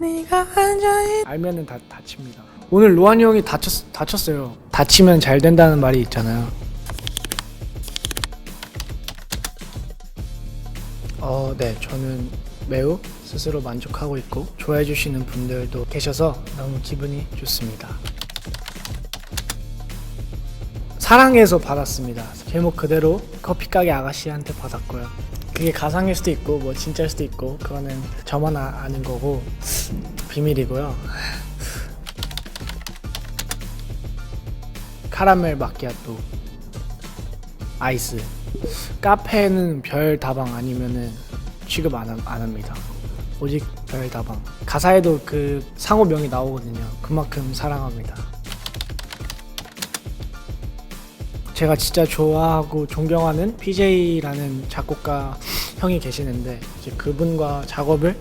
네가 앉아있 알면은 다 다칩니다. 오늘 로한이 형이 다쳤 다쳤어요. 다치면 잘 된다는 말이 있잖아요. 어, 네, 저는 매우 스스로 만족하고 있고 좋아해 주시는 분들도 계셔서 너무 기분이 좋습니다. 사랑해서 받았습니다. 제목 그대로 커피 가게 아가씨한테 받았고요. 그게 가상일 수도 있고 뭐 진짜일 수도 있고 그거는 저만 아, 아는 거고 비밀이고요. 카라멜 마키아토 아이스 카페는 별 다방 아니면은 취급 안, 함- 안 합니다. 오직 별 다방 가사에도 그 상호명이 나오거든요. 그만큼 사랑합니다. 제가 진짜 좋아하고 존경하는 PJ라는 작곡가 형이 계시는데 이제 그분과 작업을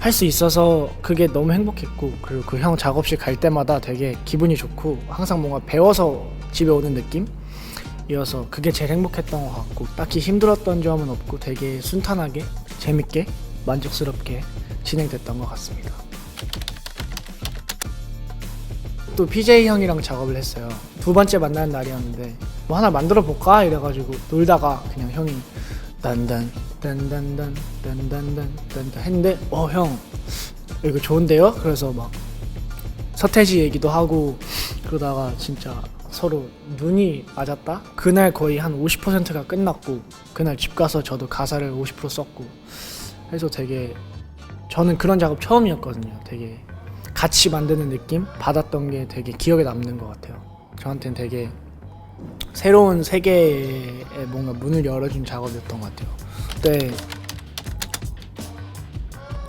할 수 있어서 그게 너무 행복했고 그리고 그 형 작업실 갈 때마다 되게 기분이 좋고 항상 뭔가 배워서 집에 오는 느낌이어서 그게 제일 행복했던 것 같고 딱히 힘들었던 점은 없고 되게 순탄하게 재밌게 만족스럽게 진행됐던 것 같습니다. 또 PJ 형이랑 작업을 했어요. 두 번째 만나는 날이었는데 뭐 하나 만들어 볼까 이래가지고 놀다가 그냥 형이 딴딴 딴딴딴 딴딴딴 딴딴 했는데 어 형 이거 좋은데요? 그래서 막 서태지 얘기도 하고 그러다가 진짜 서로 눈이 맞았다. 그날 거의 한 50%가 끝났고 그날 집 가서 저도 가사를 50% 썼고 해서 되게 저는 그런 작업 처음이었거든요. 되게 같이 만드는 느낌 받았던 게 되게 기억에 남는 것 같아요. 저한테는 되게 새로운 세계에 뭔가 문을 열어준 작업이었던 것 같아요. 그때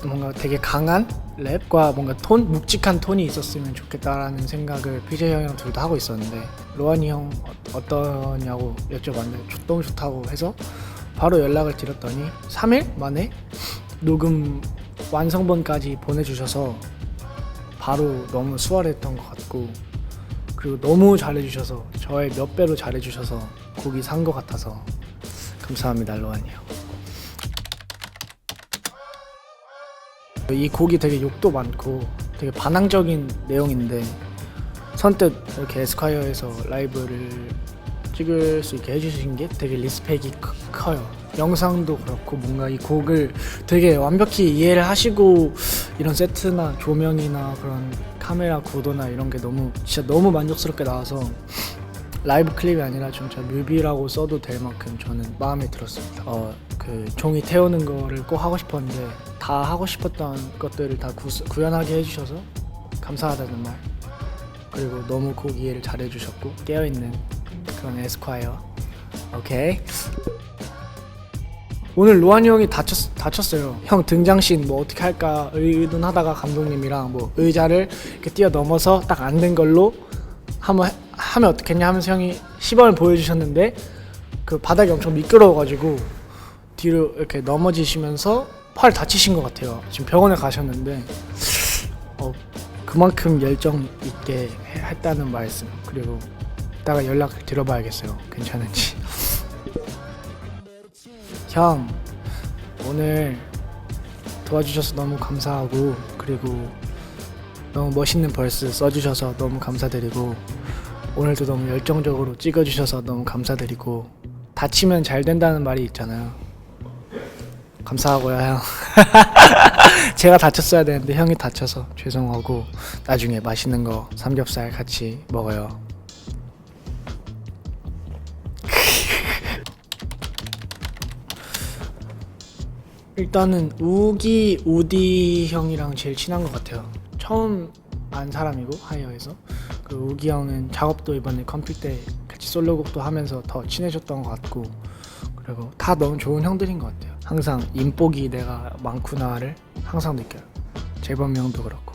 뭔가 되게 강한 랩과 뭔가 톤 묵직한 톤이 있었으면 좋겠다라는 생각을 PJ 형이랑 둘 다 하고 있었는데 로한이 형 어- 어떠냐고 여쭤봤는데 좋- 너무 좋다고 해서 바로 연락을 드렸더니 3일 만에 녹음 완성본까지 보내주셔서 바로 너무 수월했던 것 같고 그리고 너무 잘해주셔서 저의 몇 배로 잘해주셔서 곡이 산것 같아서 감사합니다 로한이 형. 이 곡이 되게 욕도 많고 되게 반항적인 내용인데 선뜻 이렇게 에스콰이어에서 라이브를 찍을 수 있게 해주신 게 되게 리스펙이 크- 커요. 영상도 그렇고 뭔가 이 곡을 되게 완벽히 이해를 하시고 이런 세트나 조명이나 그런 카메라 구도나 이런 게 너무 진짜 너무 만족스럽게 나와서 라이브 클립이 아니라 진짜 뮤비라고 써도 될 만큼 저는 마음에 들었습니다. 어, 그 종이 태우는 거를 꼭 하고 싶었는데 다 하고 싶었던 것들을 다 구, 구현하게 해주셔서 감사하다는 말. 그리고 너무 곡 이해를 잘해주셨고 깨어있는 그런 에스콰이어. 오케이 오늘 로한이 형이 다쳤, 다쳤어요 형 등장씬 뭐 어떻게 할까 의논하다가 감독님이랑 뭐 의자를 이렇게 뛰어넘어서 딱 앉는 걸로 한번 해- 하면 어떻겠냐 하면서 형이 시범을 보여주셨는데 그 바닥이 엄청 미끄러워가지고 뒤로 이렇게 넘어지시면서 팔 다치신 것 같아요. 지금 병원에 가셨는데 어, 그만큼 열정 있게 해- 했다는 말씀 그리고 이따가 연락 드려봐야겠어요. 괜찮은지. 형 오늘 도와주셔서 너무 감사하고 그리고 너무 멋있는 벌스 써주셔서 너무 감사드리고 오늘도 너무 열정적으로 찍어주셔서 너무 감사드리고 다치면 잘 된다는 말이 있잖아요. 감사하고요 형. 제가 다쳤어야 되는데 형이 다쳐서 죄송하고 나중에 맛있는 거 삼겹살 같이 먹어요. 일단은 우기 우디 형이랑 제일 친한 것 같아요. 처음 안 사람이고 하이어에서 그 우기 형은 작업도 이번에 컴필 때 같이 솔로곡도 하면서 더 친해졌던 것 같고 그리고 다 너무 좋은 형들인 것 같아요. 항상 인복이 내가 많구나를 항상 느껴요. 재범 형도 그렇고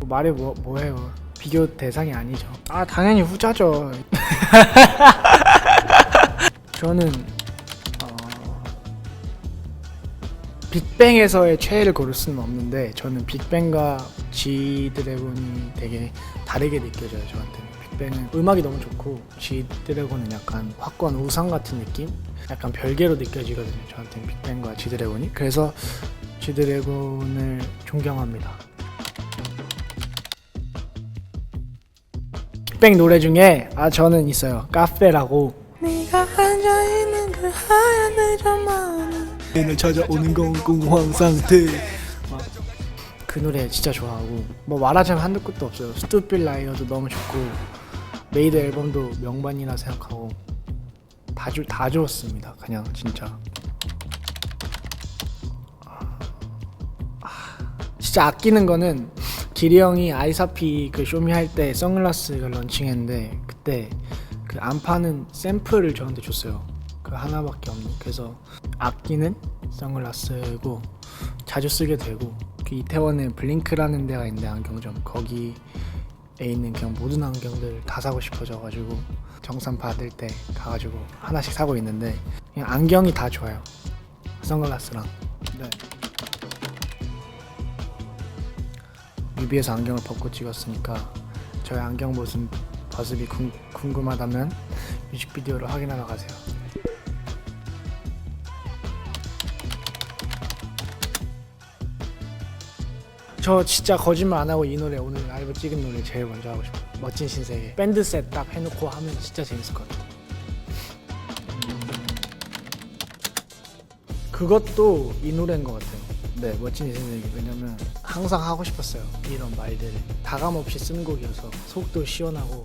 뭐 말해 뭐 뭐해요. 비교 대상이 아니죠. 아 당연히 후자죠. 저는 어, 빅뱅에서의 최애를 고를 수는 없는데 저는 빅뱅과 G 드래곤이 되게 다르게 느껴져요 저한테는 빅뱅은 음악이 너무 좋고 G드래곤은 약간 확고한 우상 같은 느낌? 약간 별개로 느껴지거든요. 저한테는 빅뱅과 G드래곤이. 그래서 G드래곤을 존경합니다. 빅뱅 노래 중에 아 저는 있어요. 카페라고 네가 앉아있는 그 하얀 의자만은 을 찾아오는 건 공황 상태. 그 노래 진짜 좋아하고 뭐 말하자면 한두 끝도 없어요. 스투필 라이어도 너무 좋고 메이드 앨범도 명반이라 생각하고 다, 주, 다 좋았습니다. 그냥 진짜. 아, 진짜 아끼는 거는 기리 형이 아이사피 그 쇼미 할 때 선글라스를 런칭했는데 그때 그 안 파는 샘플을 저한테 줬어요. 그 하나밖에 없는. 그래서 아끼는 선글라스고 자주 쓰게 되고 그 이태원에 블링크라는 데가 있는데 안경점 거기에 있는 그냥 모든 안경들 다 사고 싶어져가지고 정산 받을 때 가가지고 하나씩 사고 있는데 그냥 안경이 다 좋아요. 선글라스랑. 네. 뮤비에서 안경을 벗고 찍었으니까 저의 안경 모습 모습이 궁, 궁금하다면 뮤직비디오를 확인하러 가세요. 저 진짜 거짓말 안 하고 이 노래 오늘 라이브 찍은 노래 제일 먼저 하고 싶어요. 멋진 신세계 밴드 셋 딱 해놓고 하면 진짜 재밌을 것 같아요. 그것도 이 노래인 것 같아요. 네, 멋진 신세계 왜냐면 항상 하고 싶었어요. 이런 말들을 다감 없이 쓴 곡이어서 속도 시원하고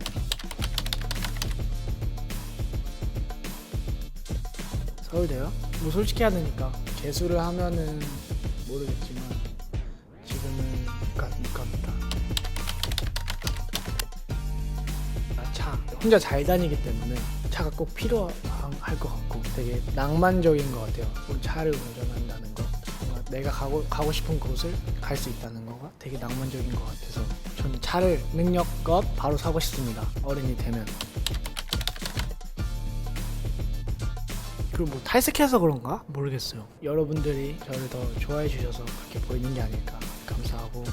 서울대요? 뭐 솔직히 해야 되니까 재수를 하면은 모르겠지만 지금은 못, 갑니다. 아, 차 혼자 잘 다니기 때문에 차가 꼭 필요할 것 같고 되게 낭만적인 것 같아요. 뭐 차를 운전한다는 내가 가고 가고 싶은 곳을 갈 수 있다는 거가 되게 낭만적인 것 같아서 저는 차를 능력껏 바로 사고 싶습니다. 어른이 되면. 그리고 뭐 탈색해서 그런가 모르겠어요. 여러분들이 저를 더 좋아해 주셔서 그렇게 보이는 게 아닐까 감사하고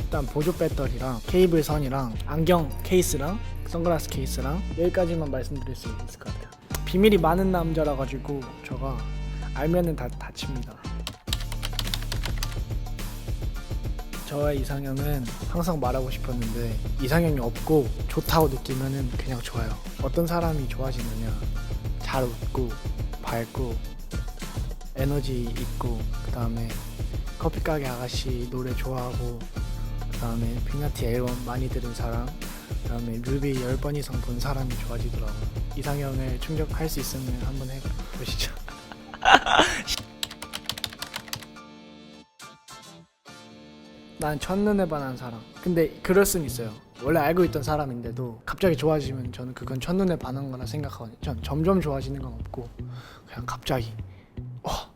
일단 보조 배터리랑 케이블 선이랑 안경 케이스랑 선글라스 케이스랑 여기까지만 말씀드릴 수 있을 것 같아요. 비밀이 많은 남자라 가지고 저가 알면은 다 다칩니다. 저의 이상형은 항상 말하고 싶었는데 이상형이 없고 좋다고 느끼면은 그냥 좋아요. 어떤 사람이 좋아지느냐? 잘 웃고 밝고 에너지 있고 그 다음에 커피 가게 아가씨 노래 좋아하고 그 다음에 빅나티 앨범 많이 들은 사람 그 다음에 뮤비 10번 이상 본 사람이 좋아지더라고요. 이상형을 충족할 수 있으면 한번 해보시죠. 난 첫눈에 반한 사람. 근데 그럴 순 있어요. 원래 알고 있던 사람인데도 갑자기 좋아지면 저는 그건 첫눈에 반한 거라 생각하거든요. 전 점점 좋아지는 건 없고 그냥 갑자기 와.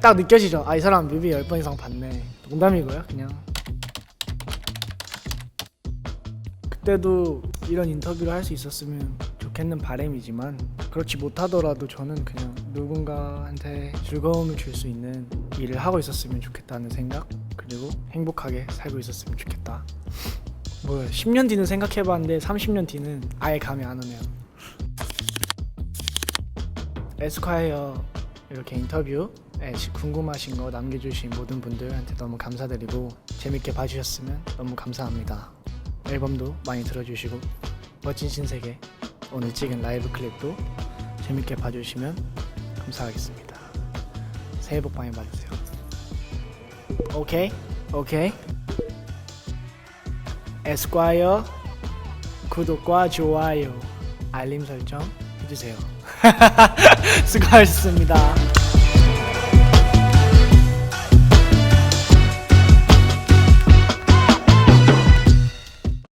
딱 느껴지죠. 아 이 사람 뮤비 10번 이상 봤네. 농담이고요. 그냥 그때도 이런 인터뷰를 할 수 있었으면 좋겠는 바람이지만 그렇지 못하더라도 저는 그냥 누군가한테 즐거움을 줄 수 있는 일을 하고 있었으면 좋겠다는 생각 그리고 행복하게 살고 있었으면 좋겠다. 뭐 10년 뒤는 생각해봤는데 30년 뒤는 아예 감이 안 오네요. 에스콰이어 이렇게 인터뷰에 궁금하신 거 남겨주신 모든 분들한테 너무 감사드리고 재밌게 봐주셨으면 너무 감사합니다 앨범도 많이 들어주시고 멋진 신세계 오늘 찍은 라이브 클립도 재밌게 봐주시면 감사하겠습니다. 새해 복 많이 받으세요. 오케이? 오케이? 에스콰이어 구독과 좋아요 알림 설정 해주세요. 수고하셨습니다.